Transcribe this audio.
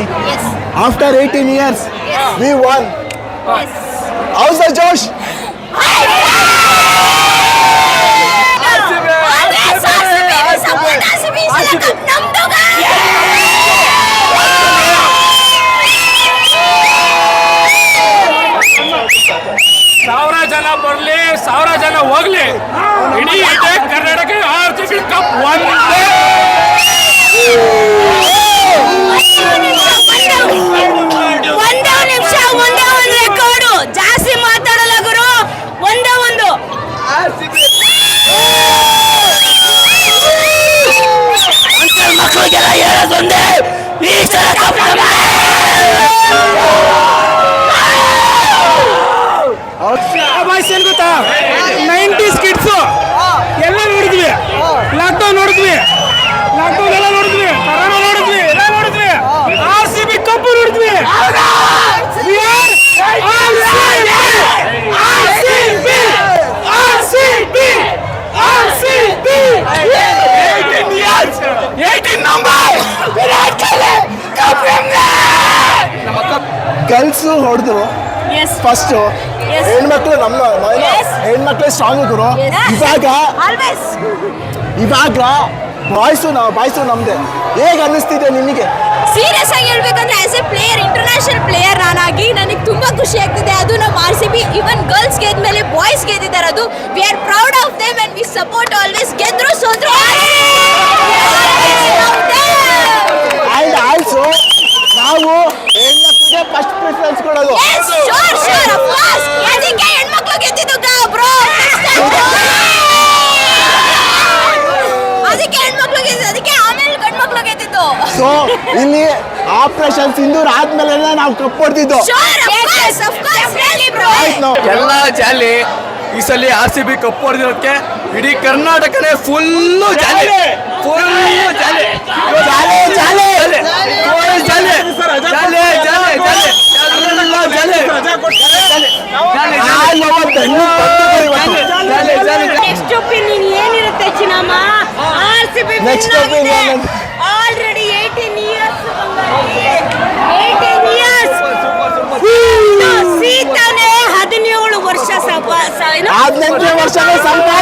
Dhoni. Yes. After 18 years, Yes. we won. Yes. How's the Josh? ಸಾವಿರ ಜನ ಬರ್ಲಿ ಸಾವಿರ ಜನ ಹೋಗ್ಲಿ ಇಡೀ ಇಡೀ Karnataka R C B cup ಒಂದೇ ಒಂದೇ Abay Sen Gutang! ಗರ್ಲ್ಸ್ ಹೊಡೆದು ಫಸ್ಟ್ Yes. ಹೆಣ್ಮಕ್ಳು ನಮ್ಮ Yes. ಹೆಣ್ಮಕ್ಳು ಸ್ಟ್ರಾಂಗ್ ಗುರು. ಇವಾಗ ಆಲ್ವೇಸ್ ಇವಾಗ ಬಾಯ್ಸು ನಾವು ಬಾಯ್ಸು ನಮ್ದೆ. ಹೇಗೆ ಅನ್ನಿಸ್ತಿದೆ ನಿಮಗೆ? ಸೀರಿಯಸ್ ಆಗಿ ಹೇಳ್ಬೇಕಂದ್ರೆ as a player international player ನಾನಾಗಿ ನನಗೆ ತುಂಬಾ ಖುಷಿ ಆಗ್ತಿದೆ. ಅದು ನಮ್ಮ R C B even girls ಗೆದ್ಮೇಲೆ boys ಗೆದ್ದಿದ್ದಾರೆ. ಅದು we are proud of them and we support always ಗೆದ್ರು ಸೋದ್ರು. ಸೊ ಇಲ್ಲಿ ಆಪರೇಷನ್ ಸಿಂಧೂರ್ ಆದ್ಮೇಲೆ ನಾವು ಕಪ್ ಹೊಡೆದಿದ್ದು. Sure, of course, of course, ಆಯ್ತು ನಾವು. ಎಲ್ಲ ಜಾಲಿ ಈ ಸಲ ಆರ್ ಸಿ ಬಿ ಕಪ್ ಹೊಡೆದಿರೋಕ್ಕೆ ಇಡೀ ಕರ್ನಾಟಕನೇ full jolly full jolly jolly, jolly. Jolly jolly jolly jolly next opinion ಏನಿರುತ್ತೆ Chinnamma? R C B next opinion. పద్దెనిమిది వర్షాలు సంపాద